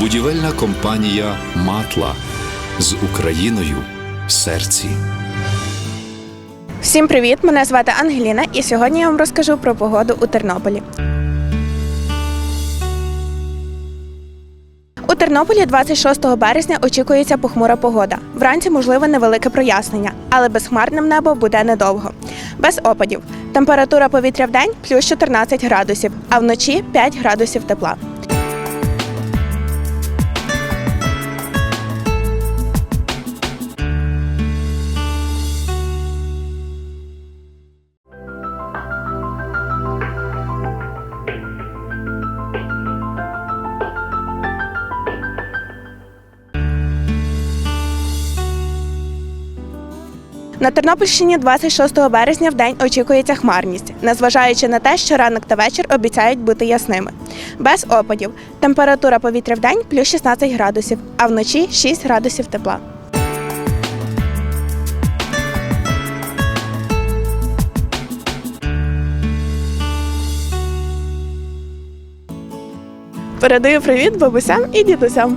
Будівельна компанія Матла з Україною в серці. Всім привіт! Мене звати Ангеліна, і сьогодні я вам розкажу про погоду у Тернополі. У Тернополі 26 березня очікується похмура погода. Вранці можливе невелике прояснення, але безхмарним небо буде недовго. Без опадів. Температура повітря в день плюс 14 градусів, а вночі 5 градусів тепла. На Тернопільщині 26 березня в день очікується хмарність, незважаючи на те, що ранок та вечір обіцяють бути ясними. Без опадів. Температура повітря в день плюс 16 градусів, а вночі 6 градусів тепла. Передаю привіт бабусям і дідусям.